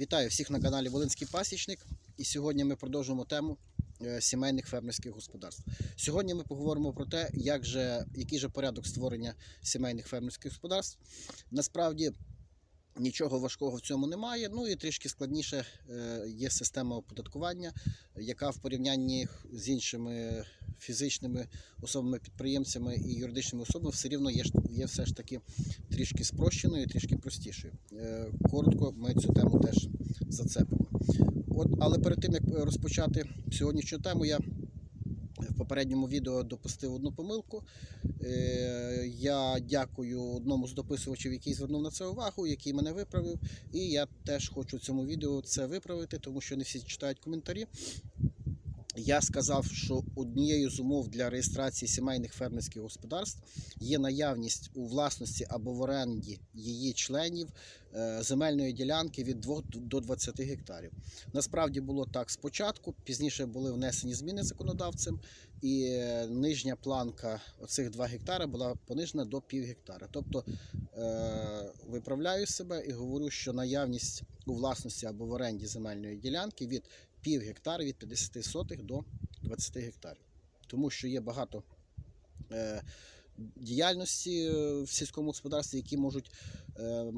Вітаю всіх на каналі Волинський Пасічник. І сьогодні ми продовжуємо тему е, сімейних фермерських господарств. Сьогодні ми поговоримо про те, як же, який же порядок створення сімейних фермерських господарств. Насправді нічого важкого в цьому немає. Ну і трішки складніше е, є система оподаткування, яка в порівнянні з іншими фізичними особами, підприємцями і юридичними особами все рівно є, є все ж таки трішки спрощеною, трішки простішою. Е, Коротко ми цю тему теж зацепимо. От, але перед тим як е, розпочати сьогоднішню тему, я в попередньому відео допустив одну помилку. Е, Я дякую одному з дописувачів, який звернув на це увагу, який мене виправив. І я теж хочу в цьому відео це виправити, тому що не всі читають коментарі. Я сказав, що однією з умов для реєстрації сімейних фермерських господарств є наявність у власності або в оренді її членів е, земельної ділянки від 2 до 20 гектарів. Насправді було так спочатку, пізніше були внесені зміни законодавцем, і е, нижня планка оцих 2 гектара була понижена до пів гектара. Тобто е, виправляю себе і говорю, що наявність у власності або в оренді земельної ділянки від пів гектара від 50 сотих до 20 гектарів. Тому що є багато е, діяльності е, в сільському господарстві, які можуть е,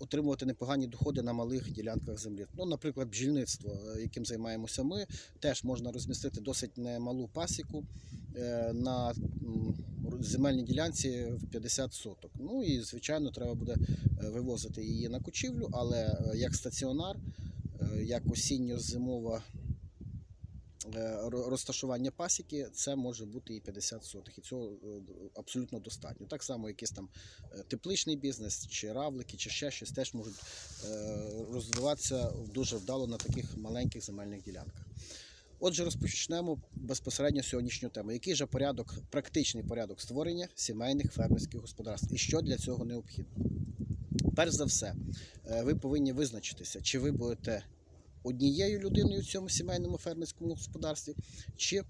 отримувати непогані доходи на малих ділянках землі. Ну, наприклад, бджільництво, е, яким займаємося ми, теж можна розмістити досить немалу пасіку е, на земельній ділянці в 50 соток. Ну і звичайно, треба буде е, вивозити її на кучівлю, але як стаціонар, як осінньо-зимова е, розташування пасіки, це може бути і 50 сотих, і цього е, абсолютно достатньо. Так само, якийсь там е, тепличний бізнес, чи равлики, чи ще щось теж можуть е, розвиватися дуже вдало на таких маленьких земельних ділянках. Отже, розпочнемо безпосередньо сьогоднішню тему. Який же порядок, практичний порядок створення сімейних фермерських господарств і що для цього необхідно? Перш за все, ви повинні визначитися, чи ви будете однією людиною в цьому сімейному фермерському господарстві, чи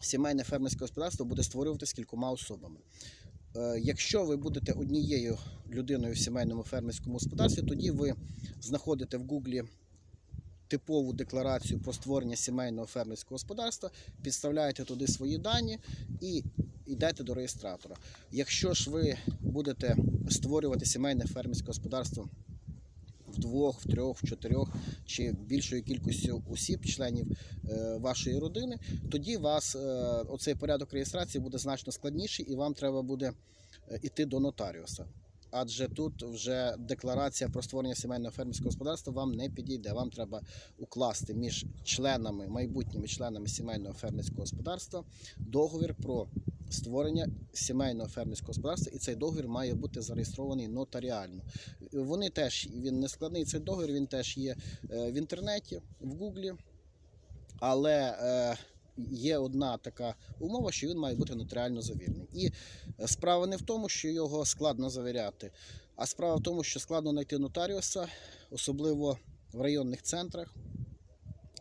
сімейне фермерське господарство буде створюватися кількома особами. Е, Якщо ви будете однією людиною в сімейному фермерському господарстві, тоді ви знаходите в Гуглі типову декларацію про створення сімейного фермерського господарства, підставляєте туди свої дані і йдете до реєстратора. Якщо ж ви будете створювати сімейне фермерське господарство в двох, в трьох, в чотирьох чи більшою кількістю осіб, членів е, вашої родини, тоді вас е, оцей порядок реєстрації буде значно складніший, і вам треба буде е, іти до нотаріуса. Адже тут вже декларація про створення сімейного фермерського господарства вам не підійде. Вам треба укласти між членами, майбутніми членами сімейного фермерського господарства договір про створення сімейного фермерського господарства, і цей договір має бути зареєстрований нотаріально. Вони теж він не складний. Цей договір він теж є е, в інтернеті, в Гуглі, але е, є одна така умова, що він має бути нотаріально завірений. І е, справа не в тому, що його складно завіряти, а справа в тому, що складно знайти нотаріуса, особливо в районних центрах.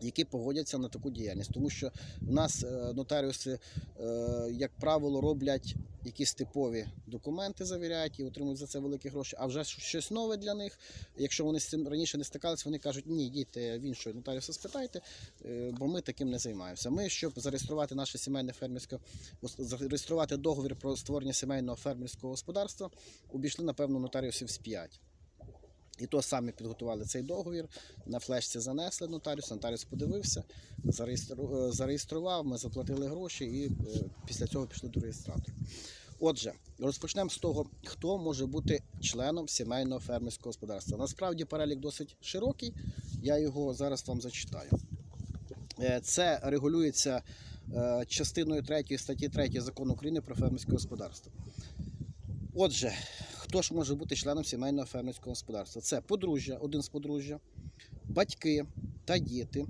Які погодяться на таку діяльність, тому що в нас е, нотаріуси, е, як правило, роблять якісь типові документи, завіряють і отримують за це великі гроші. А вже щось нове для них. Якщо вони з цим раніше не стикалися, вони кажуть, ні, йдіть в іншого нотаріуса спитайте, е, бо ми таким не займаємося. Ми, щоб зареєструвати наше сімейне фермерське зареєструвати договір про створення сімейного фермерського господарства, обійшли, напевно, нотаріусів з 5. І то самі підготували цей договір, на флешці занесли нотаріус, нотаріус подивився, е, зареєстрував, ми заплатили гроші і е, після цього пішли до реєстратора. Отже, розпочнемо з того, хто може бути членом сімейного фермерського господарства. Насправді перелік досить широкий, я його зараз вам зачитаю. Е, Це регулюється частиною 3 статті 3 закону України про фермерське господарство. Отже, хто ж може бути членом сімейного фермерського господарства? Це подружжя, один з подружжя, батьки та діти.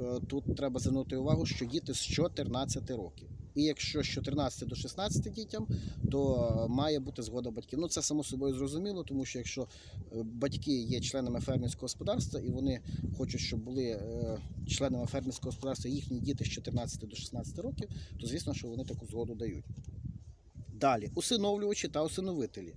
Е, Тут треба звернути увагу, що діти з 14 років. І якщо з 14 до 16 дітям, то має бути згода батьків. Ну це само собою зрозуміло, тому що якщо е, батьки є членами фермерського господарства і вони хочуть, щоб були е, членами фермерського господарства їхні діти з 14 до 16 років, то звісно, що вони таку згоду дають. Далі, усиновлювачі та усиновителі.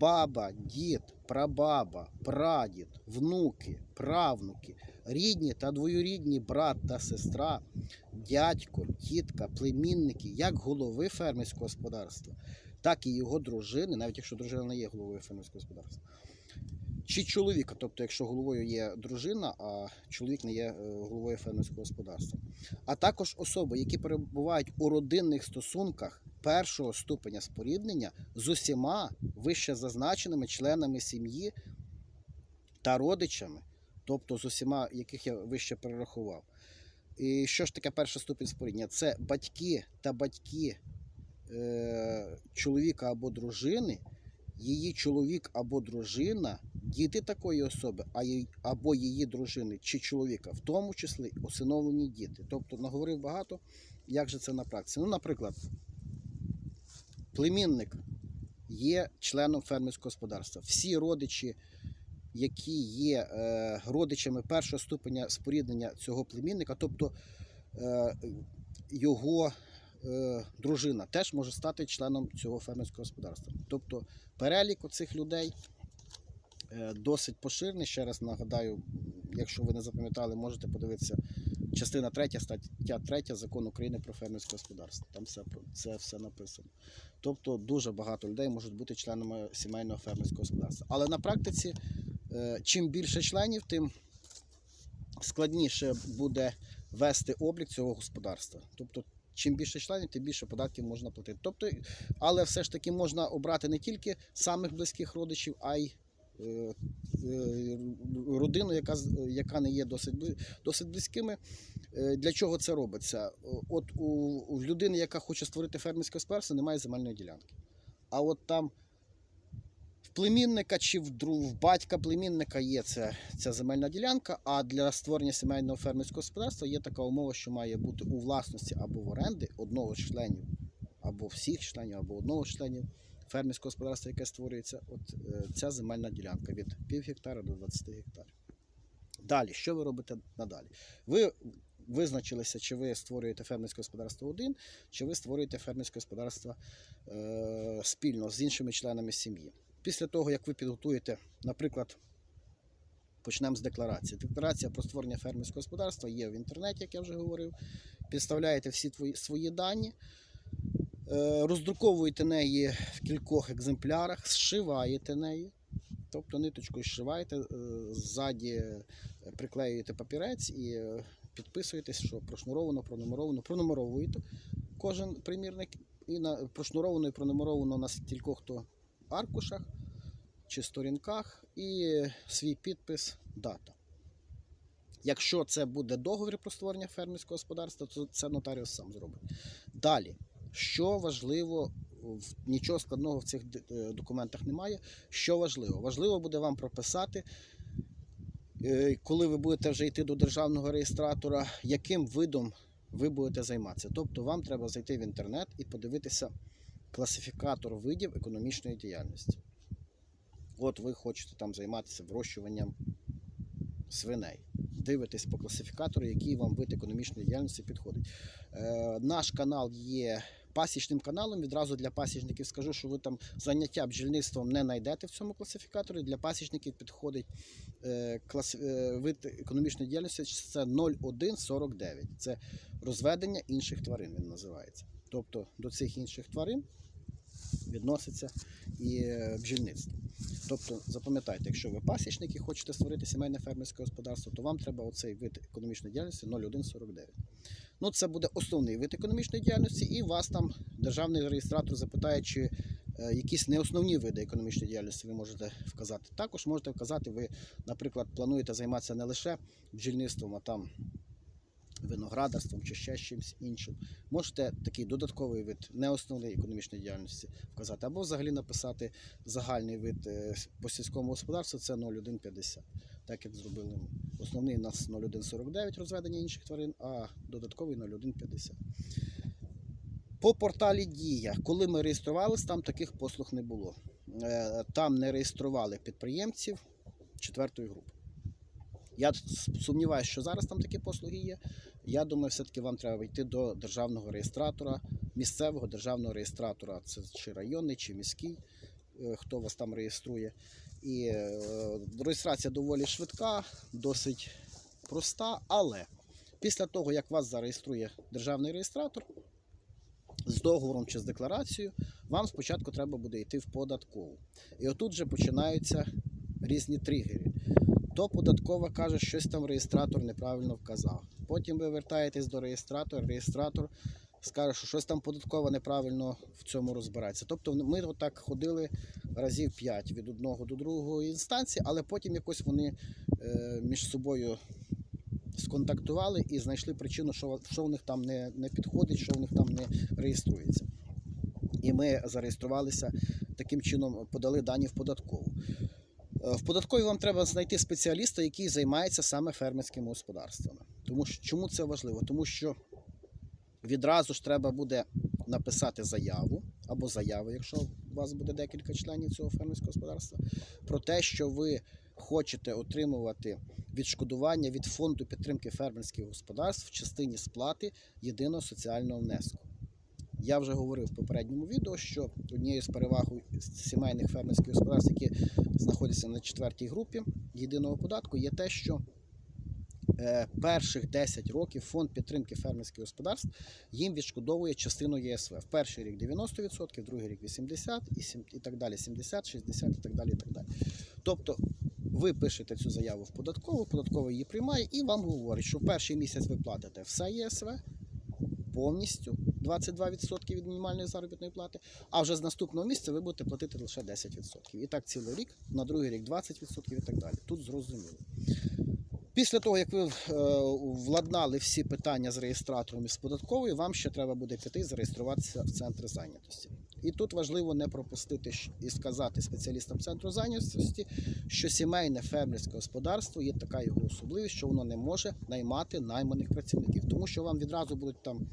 Баба, дід, прабаба, прадід, внуки, правнуки, рідні та двоюрідні брат та сестра, дядько, тітка, племінники, як голови фермерського господарства, так і його дружини, навіть якщо дружина не є головою фермерського господарства. Чи чоловіка, тобто, якщо головою є дружина, а чоловік не є е, головою фермерського господарства, а також особи, які перебувають у родинних стосунках першого ступеня споріднення з усіма вище зазначеними членами сім'ї та родичами, тобто з усіма, яких я вище перерахував. І що ж таке перший ступінь споріднення? Це батьки та батьки е, чоловіка або дружини, її чоловік або дружина, діти такої особи, або її дружини чи чоловіка, в тому числі усиновлені діти. Тобто наговорив багато, як же це на практиці. Ну, наприклад, племінник є членом фермерського господарства. Всі родичі, які є е, родичами першого ступеня споріднення цього племінника, тобто е, його е, дружина теж може стати членом цього фермерського господарства. Тобто перелік цих людей досить поширений. Ще раз нагадаю, якщо ви не запам'ятали, можете подивитися частина 3, стаття 3 закону України про фермерське господарство. Там все це все написано. Тобто дуже багато людей можуть бути членами сімейного фермерського господарства. Але на практиці, е, чим більше членів, тим складніше буде вести облік цього господарства. Тобто, чим більше членів, тим більше податків можна платити. Тобто, але все ж таки можна обрати не тільки самих близьких родичів, а й е, е, родину, яка, яка не є досить, досить близькими. Е, Для чого це робиться? От у, у людини, яка хоче створити фермерське господарство, немає земельної ділянки. А от там в племінника чи в, в батька племінника є це, ця земельна ділянка, а для створення сімейного фермерського господарства є така умова, що має бути у власності або в оренди одного з членів, або всіх членів, або одного з членів фермерського господарства, яке створюється, от е, ця земельна ділянка від пів гектара до 20 гектарів. Далі, що ви робите надалі? Ви визначилися, чи ви створюєте фермерське господарство один, чи ви створюєте фермерське господарство е, спільно з іншими членами сім'ї. Після того, як ви підготуєте, наприклад, почнемо з декларації. Декларація про створення фермерського господарства є в інтернеті, як я вже говорив. Підставляєте всі твої, свої дані, роздруковуєте неї в кількох екземплярах, зшиваєте неї. Тобто ниточкою зшиваєте, е, ззаді е, приклеюєте папірець і е, підписуєтесь, що прошнуровано, пронумеровано, пронумеровуєте кожен примірник і на прошнуровано і пронумеровано на кількох то аркушах чи сторінках, і свій підпис, дата. Якщо це буде договір про створення фермерського господарства, то це нотаріус сам зробить. Далі, що важливо, нічого складного в цих е, документах немає. Що важливо? Важливо буде вам прописати, е, коли ви будете вже йти до державного реєстратора, яким видом ви будете займатися. Тобто вам треба зайти в інтернет і подивитися класифікатор видів економічної діяльності. От ви хочете там займатися вирощуванням свиней. Дивитесь по класифікатору, який вам вид економічної діяльності підходить. Е, наш канал є пасічним каналом. Відразу для пасічників скажу, що ви там заняття бджільництвом не знайдете в цьому класифікаторі. Для пасічників підходить е, клас, е, вид економічної діяльності це 0149. Це розведення інших тварин, він називається. Тобто до цих інших тварин відноситься і е, бджільництво. Тобто, запам'ятайте, якщо ви пасічник і хочете створити сімейне фермерське господарство, то вам треба оцей вид економічної діяльності 0149. Ну, це буде основний вид економічної діяльності, і вас там державний реєстратор запитає, чи е, якісь неосновні види економічної діяльності ви можете вказати. Також можете вказати, ви, наприклад, плануєте займатися не лише бджільництвом, а там виноградарством чи ще чимось іншим. Можете такий додатковий вид неосновної економічної діяльності вказати, або взагалі написати загальний вид е, по сільському господарству це 0150, так як зробили ми. Основний у нас 0149 розведення інших тварин, а додатковий 0150. По порталі Дія, коли ми реєструвалися, там таких послуг не було. Е, Там не реєстрували підприємців четвертої групи. Я сумніваюся, що зараз там такі послуги є. Я думаю, все-таки вам треба йти до державного реєстратора, місцевого державного реєстратора, це чи районний, чи міський, е, хто вас там реєструє, І е, реєстрація доволі швидка, досить проста, але після того, як вас зареєструє державний реєстратор з договором чи з декларацією, вам спочатку треба буде йти в податкову. І отут вже починаються різні тригери. То податкова каже, щось там реєстратор неправильно вказав. Потім ви вертаєтесь до реєстратора, реєстратор скаже, що щось там податково неправильно в цьому розбирається. Тобто ми отак ходили разів 5 від одного до другої інстанції, але потім якось вони е, між собою сконтактували і знайшли причину, що, що в них там не, не підходить, що в них там не реєструється. І ми зареєструвалися таким чином, подали дані в податкову. Е, В податковій вам треба знайти спеціаліста, який займається саме фермерськими господарствами. Тому що чому це важливо? Тому що відразу ж треба буде написати заяву або заяву, якщо у вас буде декілька членів цього фермерського господарства, про те, що ви хочете отримувати відшкодування від фонду підтримки фермерських господарств в частині сплати єдиного соціального внеску. Я вже говорив в попередньому відео, що однією з переваг сімейних фермерських господарств, які знаходяться на четвертій групі єдиного податку, є те, що е, перших 10 років фонд підтримки фермерських господарств їм відшкодовує частину ЄСВ. В перший рік 90%, в другий рік 80% і, так далі, 70, 60 і так далі. І так далі. Тобто ви пишете цю заяву в податкову, податкова її приймає і вам говорить, що в перший місяць ви платите все ЄСВ повністю 22% від мінімальної заробітної плати, а вже з наступного місяця ви будете платити лише 10%. І так цілий рік, на другий рік 20% і так далі. Тут зрозуміло. Після того, як ви е, владнали всі питання з реєстратором і з податковою, вам ще треба буде піти і зареєструватися в центр зайнятості. І тут важливо не пропустити і сказати спеціалістам центру зайнятості, що сімейне фермерське господарство є така його особливість, що воно не може наймати найманих працівників, тому що вам відразу будуть там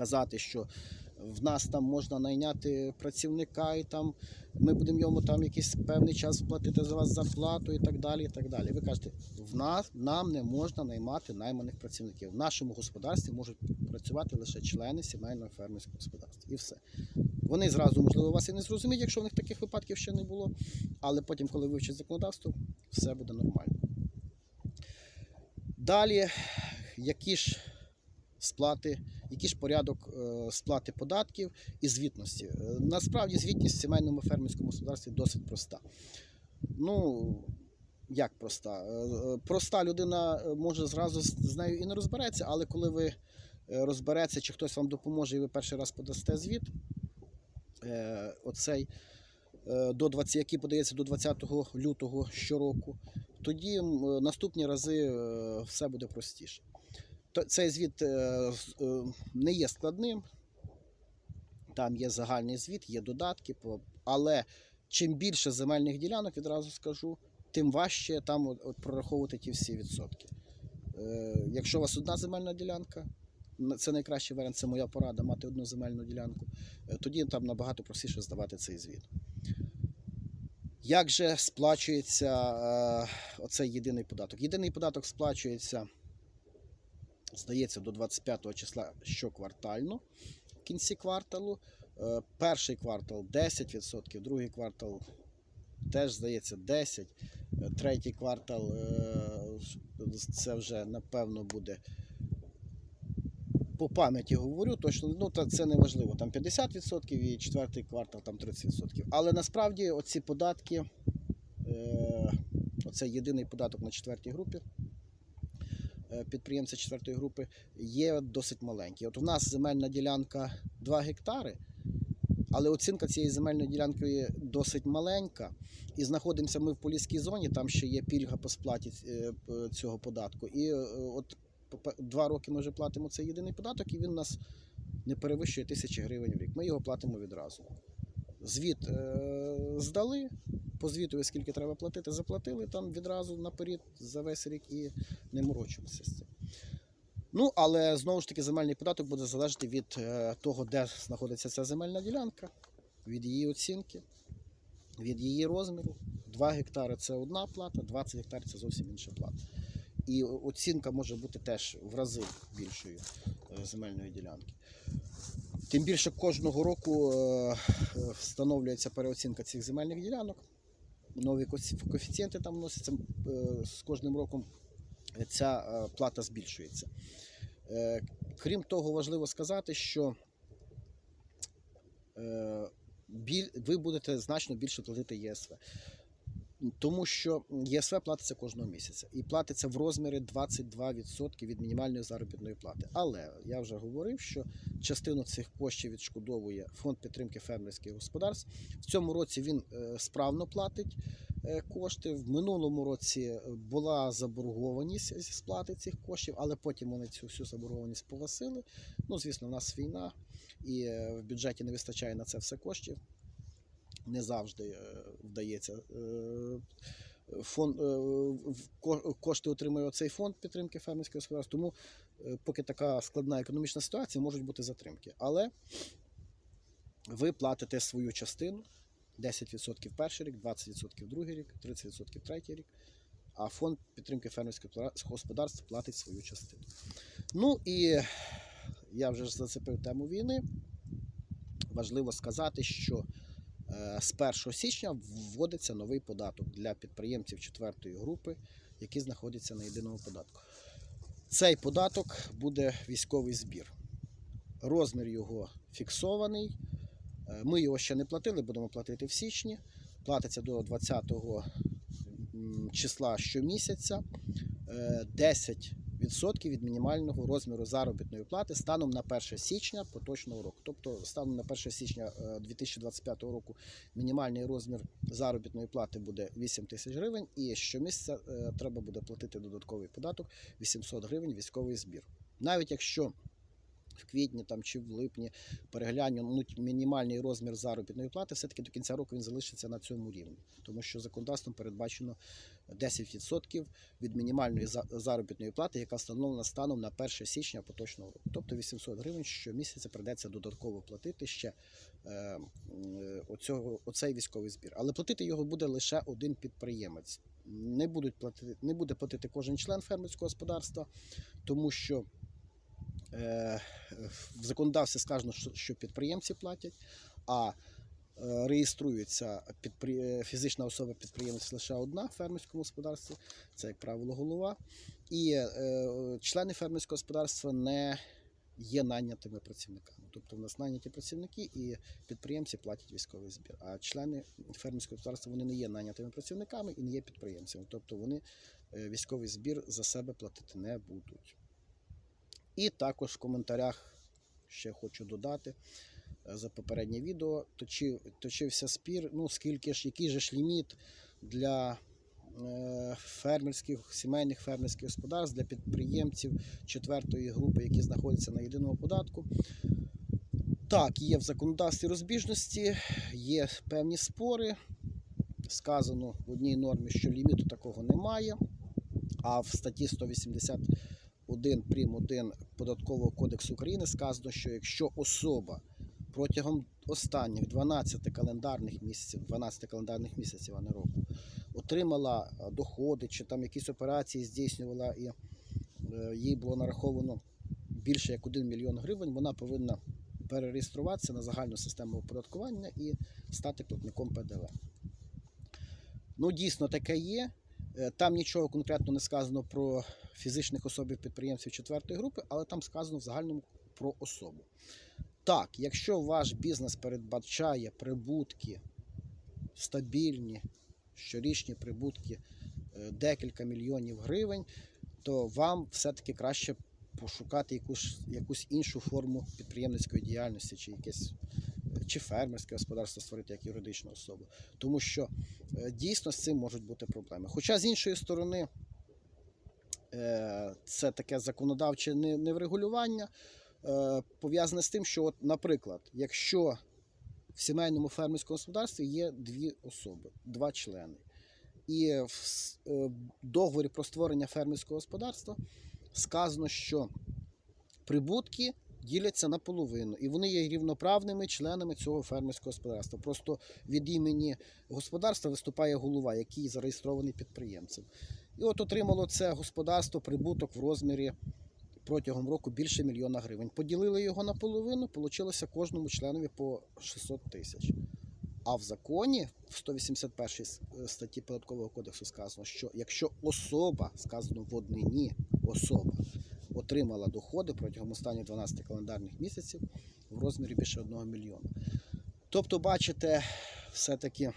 казати, що в нас там можна найняти працівника, і там ми будемо йому там якийсь певний час платити за вас зарплату і так далі. І так далі. Ви кажете, в нас нам не можна наймати найманих працівників. В нашому господарстві можуть працювати лише члени сімейного фермерського господарства. І все. Вони зразу, можливо, вас і не зрозуміють, якщо в них таких випадків ще не було. Але потім, коли вивчать законодавство, все буде нормально. Далі, які ж сплати, який ж порядок е, сплати податків і звітності. Е, Насправді звітність в сімейному фермерському господарстві досить проста. Ну, як проста? Е, Проста людина може зразу з нею і не розбереться, але коли ви розбереться, чи хтось вам допоможе, і ви перший раз подасте звіт, оцей, до 20, який подається до 20 лютого щороку, тоді наступні рази все буде простіше. Цей звіт е, е, не є складним. Там є загальний звіт, є додатки, але чим більше земельних ділянок, відразу скажу, тим важче там прораховувати ті всі відсотки. Е, Якщо у вас одна земельна ділянка, це найкращий варіант, це моя порада мати одну земельну ділянку, тоді там набагато простіше здавати цей звіт. Як же сплачується оцей єдиний податок? Єдиний податок сплачується здається, до 25 числа щоквартально в кінці кварталу. Е, Перший квартал 10%, другий квартал теж здається 10%, е, третій квартал е, це вже напевно буде. По пам'яті говорю, точно, ну та це не важливо, там 50% і четвертий квартал там 30%. Але насправді оці податки, е, оце єдиний податок на четвертій групі, підприємця четвертої групи є досить маленькі. От у нас земельна ділянка 2 гектари, але оцінка цієї земельної ділянки досить маленька. І знаходимося ми в поліській зоні, там ще є пільга по сплаті е, цього податку. І е, от два роки ми вже платимо цей єдиний податок, і він у нас не перевищує тисячі гривень в рік. Ми його платимо відразу. Звіт е, здали, по звіту, скільки треба платити, заплатили там відразу наперед за весь рік і не морочимося з цим. Ну, але знову ж таки земельний податок буде залежати від е, того, де знаходиться ця земельна ділянка, від її оцінки, від її розміру. 2 гектари це одна плата, 20 гектарів це зовсім інша плата. І оцінка може бути теж в рази більшою е, земельної ділянки. Тим більше кожного року е, встановлюється переоцінка цих земельних ділянок. Нові коефіцієнти там вносяться е, з кожним роком. Ця е, плата збільшується. Е, Крім того, важливо сказати, що ви будете значно більше платити ЄСВ. Тому що ЄСВ платиться кожного місяця і платиться в розмірі 22% від мінімальної заробітної плати. Але я вже говорив, що частину цих коштів відшкодовує фонд підтримки фермерських господарств. В цьому році він е, справно платить е, кошти. В минулому році е, була заборгованість зі сплати цих коштів, але потім вони цю всю заборгованість погасили. Ну, звісно, в нас війна, і в бюджеті не вистачає на це все коштів. Не завжди е, вдається. е, Фонд, е, кошти отримує цей фонд підтримки фермерських господарств, тому поки така складна економічна ситуація, можуть бути затримки. Але ви платите свою частину 10% перший рік, 20% другий рік, 30% третій рік. А фонд підтримки фермерських господарств платить свою частину. Ну і я вже зацепив тему війни. Важливо сказати, що з 1 січня вводиться новий податок для підприємців четвертої групи, які знаходяться на єдиному податку. Цей податок буде військовий збір. Розмір його фіксований. Е, Ми його ще не платили, будемо платити в січні. Платиться до 20 числа щомісяця. Е, 10% від мінімального розміру заробітної плати станом на 1 січня поточного року. Тобто станом на 1 січня е, 2025 року мінімальний розмір заробітної плати буде 8 тисяч гривень, і щомісяця е, треба буде платити додатковий податок 800 гривень військовий збір. Навіть якщо в квітні там, чи в липні переглянуть мінімальний розмір заробітної плати, все-таки до кінця року він залишиться на цьому рівні, тому що законодавством передбачено 10% від мінімальної за- заробітної плати, яка встановлена станом на 1 січня поточного року. Тобто 800 гривень щомісяця придеться додатково платити ще е, е, оцього, оцей військовий збір. Але платити його буде лише один підприємець. Не, будуть платити, не буде платити кожен член фермерського господарства, тому що в законодавстві сказано, що- підприємці платять, а е, реєструється підпри... е, фізична особа підприємець лише одна в фермерському господарстві, це, як правило, голова. І е, члени фермерського господарства не є найнятими працівниками. Тобто в нас найняті працівники і підприємці платять військовий збір. А члени фермерського господарства вони не є найнятими працівниками і не є підприємцями. Тобто вони е, військовий збір за себе платити не будуть. І також в коментарях ще хочу додати е, за попереднє відео. Точив, точився спір, ну скільки ж, який же ж ліміт для е, фермерських, сімейних фермерських господарств, для підприємців четвертої групи, які знаходяться на єдиному податку. Так, є в законодавстві розбіжності, є певні спори. Сказано в одній нормі, що ліміту такого немає. А в статті 181 прим. 1 Податкового кодексу України сказано, що якщо особа протягом останніх 12 календарних місяців, 12 календарних місяців, а не року, отримала е, доходи чи там якісь операції здійснювала і е, їй було нараховано більше як 1 мільйон гривень, вона повинна перереєструватися на загальну систему оподаткування і стати платником ПДВ. Ну, дійсно таке є. Е, Там нічого конкретно не сказано про фізичних особів підприємців четвертої групи, але там сказано в загальному про особу. Так, якщо ваш бізнес передбачає прибутки стабільні, щорічні прибутки е, декілька мільйонів гривень, то вам все-таки краще пошукати якусь, якусь іншу форму підприємницької діяльності, чи якесь е, чи фермерське господарство створити як юридичну особу. Тому що е, дійсно з цим можуть бути проблеми. Хоча з іншої сторони, це таке законодавче неврегулювання, е, пов'язане з тим, що, от, наприклад, якщо в сімейному фермерському господарстві є дві особи, два члени, і в е, договорі про створення фермерського господарства сказано, що прибутки діляться наполовину, і вони є рівноправними членами цього фермерського господарства. Просто від імені господарства виступає голова, який зареєстрований підприємцем. І от отримало це господарство прибуток в розмірі протягом року більше мільйона гривень. Поділили його наполовину, вийшло кожному членові по 600 тисяч. А в законі в 181 е, статті Податкового кодексу сказано, що якщо особа, сказано в однині, особа отримала доходи протягом останніх 12 календарних місяців в розмірі більше 1 мільйона. Тобто, бачите, все-таки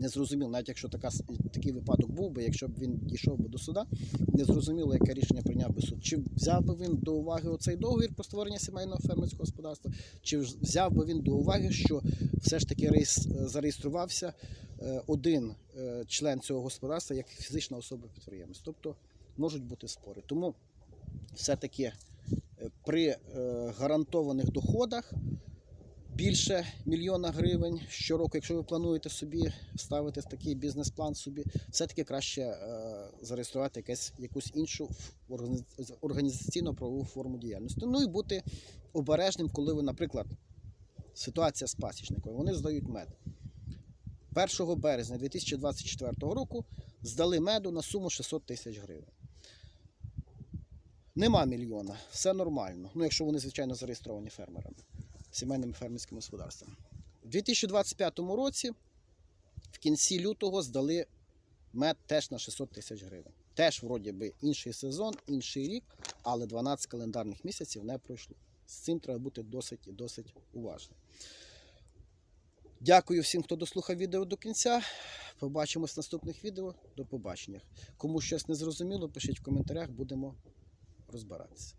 незрозуміло, навіть якщо така, такий випадок був би, якщо б він дійшов би до суда, незрозуміло, яке рішення прийняв би суд. Чи взяв би він до уваги оцей договір про створення сімейного фермерського господарства, чи взяв би він до уваги, що все ж таки реєс- зареєструвався е, один е, член цього господарства як фізична особа підприємець. Тобто можуть бути спори. Тому все-таки е, при е, гарантованих доходах більше мільйона гривень щороку, якщо ви плануєте собі ставити такий бізнес-план собі, все-таки краще е, зареєструвати якесь, якусь іншу ф- організаційно-правову форму діяльності. Ну і бути обережним, коли ви, наприклад, ситуація з пасічниками, вони здають мед. 1 березня 2024 року здали меду на суму 600 тисяч гривень. Нема мільйона, все нормально. Ну, якщо вони, звичайно, зареєстровані фермерами, сімейними фермерськими господарствами. У 2025 році, в кінці лютого, здали мед теж на 600 тисяч гривень. Теж, вроді би, інший сезон, інший рік, але 12 календарних місяців не пройшло. З цим треба бути досить і досить уважним. Дякую всім, хто дослухав відео до кінця. Побачимось в наступних відео. До побачення. Кому щось не зрозуміло, пишіть в коментарях, будемо розбиратися.